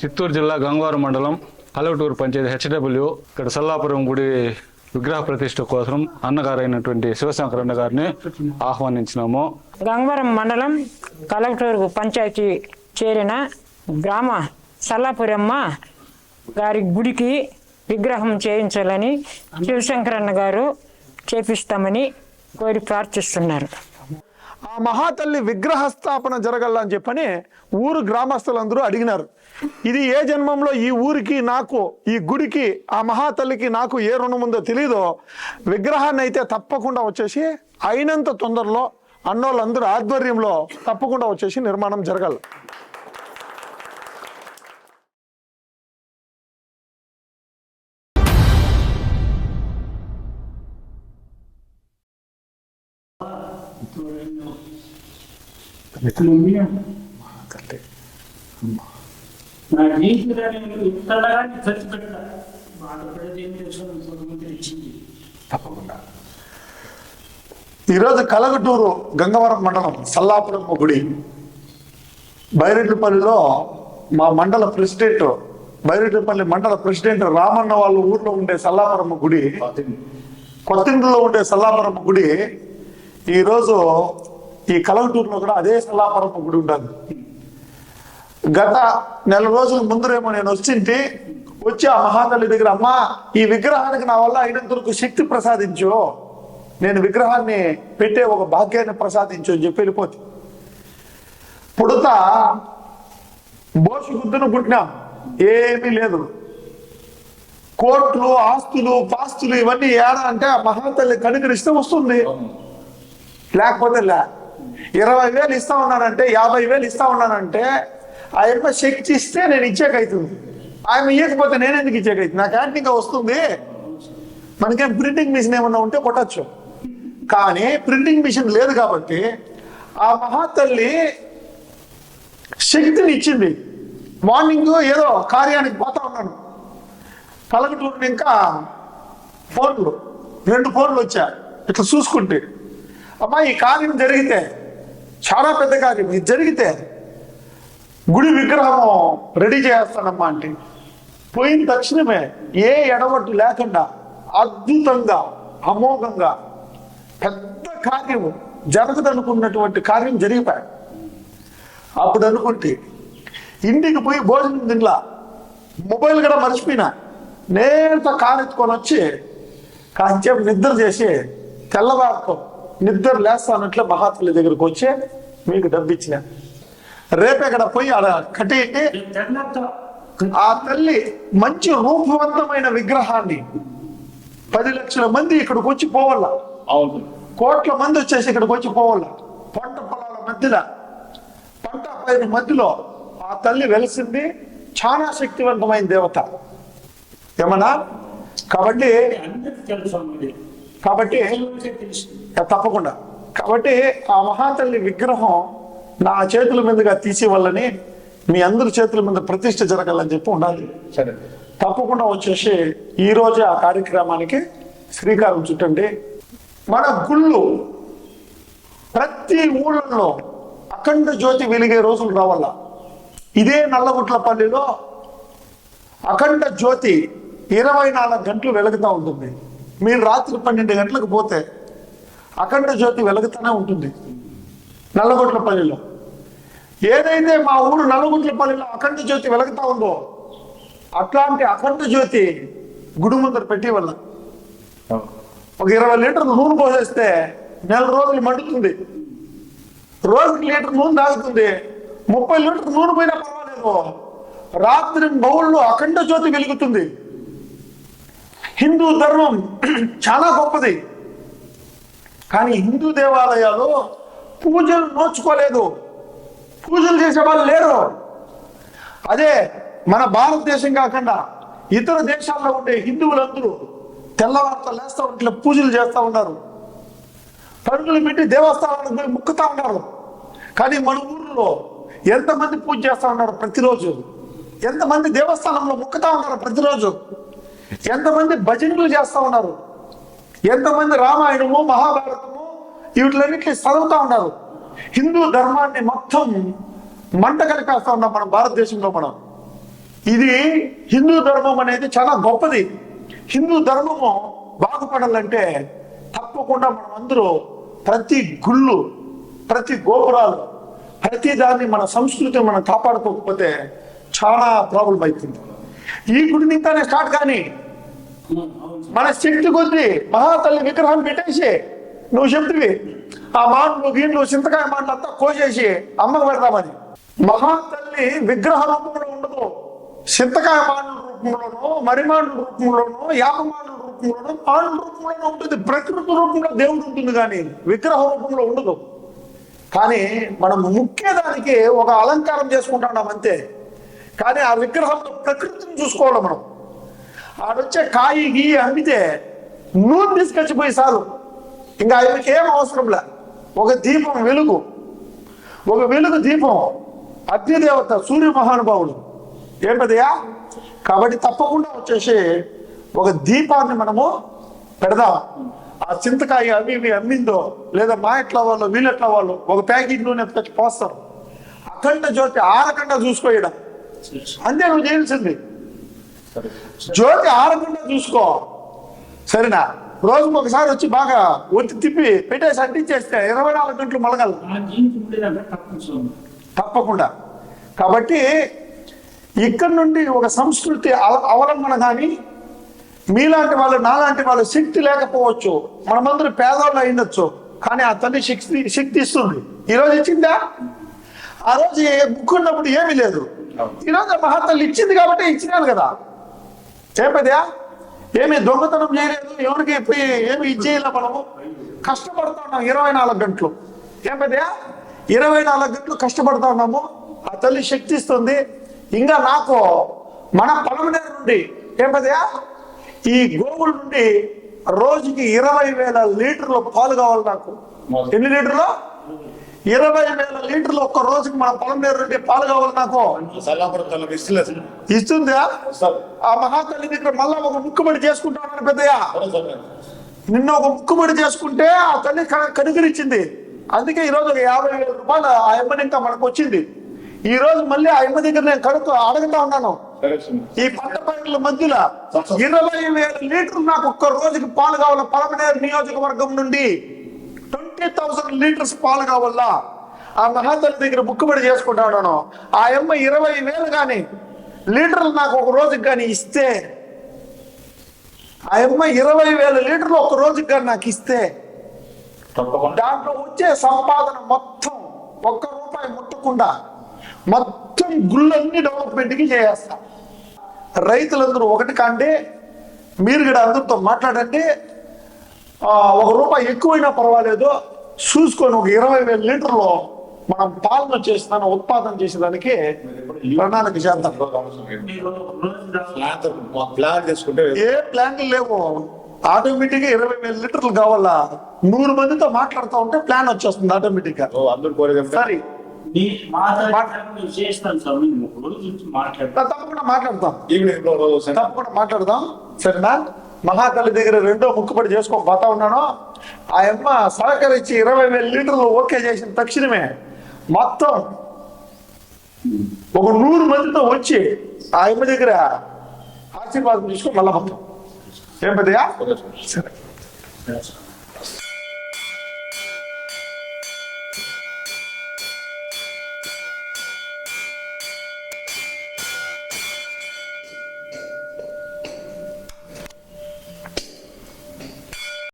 చిత్తూరు జిల్లా గంగవారం మండలం కలవటూరు పంచాయతీ హెచ్డబ్ల్యూ ఇక్కడ సల్లాపురం గుడి విగ్రహ ప్రతిష్ట కోసం అన్నగారైనటువంటి శివశంకరన్న గారిని ఆహ్వానించినాము. గంగవరం మండలం కలవటూరు పంచాయతీ చేరిన గ్రామ సల్లాపురమ్మ గారి గుడికి విగ్రహం చేయించాలని శివశంకరన్న గారు చేపిస్తామని కోరి ప్రార్థిస్తున్నారు. ఆ మహాతల్లి విగ్రహ స్థాపన జరగాలని చెప్పని ఊరు గ్రామస్తులందరూ అడిగినారు. ఇది ఏ జన్మంలో ఈ ఊరికి నాకు ఈ గుడికి ఆ మహాతల్లికి నాకు ఏ రుణం ఉందో తెలీదో విగ్రహాన్ని అయితే తప్పకుండా వచ్చేసి అయినంత తొందరలో అన్నోళ్ళందరూ ఆధ్వర్యంలో తప్పకుండా వచ్చేసి నిర్మాణం జరగాలి. నా జీవితాన్ని ఇంతలాగానే ఖర్చు పెట్టా బాధపడేది ఏం చేసుకుని భగవంతుడు ఇచ్చింది తప్పకుండా. ఈరోజు కలగటూరు గంగవరం మండలం సల్లాపురం గుడి బైరెడ్లపల్లిలో మా మండల ప్రెసిడెంట్ బైరెడ్లపల్లి మండల ప్రెసిడెంట్ రామన్న వాళ్ళ ఊర్లో ఉండే సల్లాపురమ్మ గుడి కొత్తింటిలో ఉండే సల్లాపురమ్మ గుడి ఈరోజు ఈ కలవటూరులో కూడా అదే సల్లాపురమ్మ గుడి ఉంటుంది గత నెల రోజుల ముందరేమో నేను వచ్చింటి వచ్చి ఆ మహాతల్లి దగ్గర అమ్మా ఈ విగ్రహానికి నా వల్ల అయినంతవరకు శక్తి ప్రసాదించు. నేను విగ్రహాన్ని పెట్టే ఒక భాగ్యాన్ని ప్రసాదించు అని చెప్పి వెళ్ళిపోతే. పుడత బోసు గుద్దును పుట్టినాం ఏమీ లేదు. కోట్లు ఆస్తులు పాస్తులు ఇవన్నీ ఏడా అంటే ఆ మహాతల్లి కనుకరిస్తే వస్తుంది. లేకపోతే లే. ఇరవై వేలు ఇస్తా ఉన్నానంటే యాభై వేలు ఇస్తా ఉన్నానంటే ఆయన శక్తి ఇస్తే నేను ఇచ్చేకైతుంది. ఆయన ఇవ్వకపోతే నేను ఎందుకు ఇచ్చేకైతుంది? నాకు ఇంకా వస్తుంది. మనకేం ప్రింటింగ్ మిషన్ ఏమన్నా ఉంటే కొట్టచ్చు. కానీ ప్రింటింగ్ మిషన్ లేదు కాబట్టి ఆ మహాతల్లి శక్తిని ఇచ్చింది. మార్నింగ్ ఏదో కార్యానికి పోతా ఉన్నాను. కలగటూరు ఇంకా ఫోన్లు రెండు ఫోన్లు వచ్చా ఇట్లా చూసుకుంటే అమ్మా ఈ కార్యం జరిగితే చాలా పెద్ద కార్యం ఇది జరిగితే గుడి విగ్రహము రెడీ చేస్తానమ్మా అంటే పోయిన తక్షణమే ఏ ఎడవట్టు లేకుండా అద్భుతంగా అమోఘంగా పెద్ద కార్యము జరగదనుకున్నటువంటి కార్యం జరిగిపోయాయి. అప్పుడు అనుకుంటే ఇంటికి పోయి భోజనం తినలా మొబైల్ కూడా మర్చిపోయినా నేరుతో కారు ఎత్తుకొని వచ్చి కాసేపు నిద్ర చేసి తెల్లవారుతో. నిద్ర లేస్తానట్లే మహాత్ముల దగ్గరికి వచ్చి మీకు డబ్బు ఇచ్చిన రేపు ఇక్కడ పోయి ఆడ తెల్లతో ఆ తల్లి మంచి రూపవంతమైన విగ్రహాన్ని పది లక్షల మంది ఇక్కడికి వచ్చి పోవాల. అవును. కోట్ల మంది వచ్చేసి ఇక్కడికి వచ్చి పోవాల. పంట పొలాల మధ్యలో పంట పైన మధ్యలో ఆ తల్లి వెలిసింది. చాలా శక్తివంతమైన దేవత. ఏమన్నా? కాబట్టి అందరికి తెలుసు కాబట్టి తప్పకుండా. కాబట్టి ఆ మహాతల్లి విగ్రహం నా చేతుల మీదుగా తీసి వల్లని మీ అందరి చేతుల మీద ప్రతిష్ఠ జరగాలని చెప్పి ఉండాలి. సరే. తప్పకుండా వచ్చేసి ఈ రోజే ఆ కార్యక్రమానికి శ్రీకారం చుట్టండి. మన గుళ్ళు ప్రతి ఊళ్ళల్లో అఖండ జ్యోతి వెలిగే రోజులు రావాల ఇదే నల్లగుట్లపల్లిలో అఖండ జ్యోతి ఇరవై నాలుగు గంటలు వెలుగుతూ ఉంటుంది. మీరు రాత్రి పన్నెండు గంటలకు పోతే అఖండ జ్యోతి వెలుగుతూనే ఉంటుంది. నల్లగొట్లపల్లిలో. ఏదైతే మా ఊరు నల్లగుట్లపల్లిలో అఖండ జ్యోతి వెలుగుతా ఉందో అట్లాంటి అఖండ జ్యోతి గుడి ముందర పెట్టి వల్ల ఒక ఇరవై లీటర్లు నూనె పోసేస్తే నెల రోజులు మండుతుంది. రోజుకి లీటర్ నూనె తాగుతుంది. ముప్పై లీటర్ నూనె పోయినా పర్వాలేదు. రాత్రి బౌల్లో అఖండ జ్యోతి వెలుగుతుంది. హిందూ ధర్మం చాలా గొప్పది. కానీ హిందూ దేవాలయాలు పూజలు నోచుకోలేదు. పూజలు చేసే వాళ్ళు లేరు. అదే మన భారతదేశం కాకుండా ఇతర దేశాల్లో ఉండే హిందువులందరూ తెల్లవారితో లేస్తూ ఇట్లా పూజలు చేస్తూ ఉన్నారు. పరుగులు పెట్టి దేవస్థానాలకు పోయి ముక్కుతూ ఉన్నారు. కానీ మన ఊర్లో ఎంతమంది పూజ చేస్తా ఉన్నారు ప్రతిరోజు? ఎంతమంది దేవస్థానంలో ముక్కుతా ఉన్నారు ప్రతిరోజు? ఎంతమంది భజనలు చేస్తూ ఉన్నారు? ఎంతమంది రామాయణము మహాభారతము వీటిలన్నింటినీ చదువుతా ఉన్నారు? హిందూ ధర్మాన్ని మొత్తం మంట కలిపేస్తా ఉన్నాం మన భారతదేశంలో మనం. ఇది హిందూ ధర్మం అనేది చాలా గొప్పది. హిందూ ధర్మము బాగుపడాలంటే తప్పకుండా మనం అందరూ ప్రతి గుళ్ళు ప్రతి గోపురాలు ప్రతి దాన్ని మన సంస్కృతిని మనం కాపాడుకోకపోతే చాలా ప్రాబ్లం అవుతుంది ఈ గుడి నింతానే స్టార్ట్ కానీ. మన శక్తి కొద్ది మహాతల్లి విగ్రహం పెట్టేసి నువ్వు చెప్తివి ఆ మాటలు గీండ్లు చింతకాయ మాటలు అంతా కోసేసి అమ్మకు పెడతామని మహాతల్లి విగ్రహ రూపంలో ఉండదు. చింతకాయ మాటల రూపంలోనో మరిమాండ్ల రూపంలోనో యాపమాండ్ల రూపంలోనో మాండ్ల రూపంలోనో ఉంటుంది. ప్రకృతి రూపంలో దేవుడు ఉంటుంది కానీ విగ్రహ రూపంలో ఉండదు. కానీ మనం ముఖ్యదానికి ఒక అలంకారం చేసుకుంటున్నాం అంతే. కానీ ఆ విగ్రహంలో ప్రకృతిని చూసుకోవాలి మనం. ఆడొచ్చే కాయి గీయి అమ్మితే నూనె తీసుకొచ్చిపోయి చాలు. ఇంకా ఆయనకి ఏం అవసరం లే ఒక దీపం వెలుగు. ఒక వెలుగు దీపం అగ్నిదేవత సూర్య మహానుభావుడు. ఏం పెద్దయా కాబట్టి తప్పకుండా వచ్చేసి ఒక దీపాన్ని మనము పెడదాం. ఆ చింతకాయ అవి ఇవి అమ్మిందో లేదా మా ఎట్లా వాళ్ళు వీళ్ళెట్లా వాళ్ళు ఒక ప్యాకెట్ నూనె తెచ్చి పోస్తారు. అఖండ జ్యోతి ఆరకుండా చూసుకోయడం అంతే నువ్వు చేయాల్సింది. జ్యోతి ఆరకుండా చూసుకో. సరేనా? రోజుకు ఒకసారి వచ్చి బాగా ఒత్తి తిప్పి పెట్టేసి అంటించేస్తే ఇరవై నాలుగు గంటలు మలగల తప్పకుండా కాబట్టి ఇక్కడ నుండి ఒక సంస్కృతి అవలంబన కానీ మీలాంటి వాళ్ళు నాలాంటి వాళ్ళు శక్తి లేకపోవచ్చు. మనమందరూ పేదవాళ్ళు అయిండొచ్చు కానీ ఆ తల్లి శక్తి శక్తి ఇస్తుంది. ఈరోజు ఇచ్చిందా? ఆ రోజు బుక్ ఉన్నప్పుడు ఏమీ లేదు. ఈరోజు మహాతల్లి ఇచ్చింది కాబట్టి ఇచ్చినాను కదా. చెప్పదా ఏమి దొంగతనం చేయలేదు ఎవరికి ఏమి ఇచ్చేయాల మనము. కష్టపడుతున్నాం ఇరవై నాలుగు గంటలు. ఏం పెద్దయా ఇరవై నాలుగు గంటలు కష్టపడుతున్నాము ఆ తల్లి శక్తి ఇస్తుంది. ఇంకా నాకు మన పొలమనేరు నుండి ఏం పెద్దయా ఈ గోవుల నుండి రోజుకి ఇరవై వేల లీటర్ల పాలు కావాలి నాకు. ఎన్ని లీటర్లు? ఇరవై వేల లీటర్లు ఒక్క రోజుకి మన పొలం నీరు నుండి పాలు కావాలి నాకు. ఇస్తుందా? ఆ మహాతల్లి దగ్గర మళ్ళా ఒక ముక్కుబడి చేసుకుంటామని పెద్దయ్య. నిన్న ఒక ముక్కుబడి చేసుకుంటే ఆ తల్లి క- కనుగరిచ్చింది అందుకే ఈ రోజు ఒక యాభై వేల రూపాయలు ఆ అమ్మని ఇంకా మనకు వచ్చింది. ఈ రోజు మళ్ళీ ఆ అమ్మ దగ్గర నేను కడుకు అడుగుతా ఉన్నాను. ఈ పంట పైరుల మధ్యలో ఇరవై వేల లీటర్లు నాకు ఒక్క రోజుకి పాలు కావాలి పలమనేరు నియోజకవర్గం నుండి. ట్వంటీ థౌసండ్ లీటర్స్ పాలు కావాలా? ఆ మహాతల్లి దగ్గర బుక్కుబడి చేసుకుంటా ఉన్నాను ఆ అమ్మ ఇరవై వేలు కానీ లీటర్లు నాకు ఒక రోజుకి కానీ ఇస్తే ఆ అమ్మ ఇరవై వేల లీటర్లు ఒక రోజుకి కానీ నాకు ఇస్తే దాంట్లో వచ్చే సంపాదన మొత్తం ఒక్క రూపాయి ముట్టకుండా మొత్తం గుళ్ళన్నీ డెవలప్మెంట్కి చేసేస్తా. రైతులందరూ ఒకటి కాండి మీరు కూడా అందరితో మాట్లాడండి. ఒక రూపాయి ఎక్కువైనా పర్వాలేదు. చూసుకొని ఒక ఇరవై వేల లీటర్లు మనం పాలన చేసిన ఉత్పాదన చేసేదానికి ప్రణాళిక చేద్దాం. ప్లాన్ చేసుకుంటే ఏ ప్లాన్లు లేవు. ఆటోమేటిక్గా ఇరవై వేల లీటర్లు కావాలా? నూరు మందితో మాట్లాడుతూ ఉంటే ప్లాన్ వచ్చేస్తుంది ఆటోమేటిక్గా సరే. తప్పకుండా మాట్లాడతాం. తప్పకుండా మాట్లాడదాం. సరేనా? మహాతల్లి దగ్గర రెండో ముక్కుపడి చేసుకొని పోతా ఉన్నాను ఆ అమ్మ సహకరించి ఇరవై వేల లీటర్లు ఓకే చేసిన తక్షణమే మొత్తం ఒక నూరు మందితో వచ్చి ఆ అమ్మ దగ్గర ఆశీర్వాదం తీసుకొని మళ్ళా మొత్తం ఏం పెద్దగా. సరే.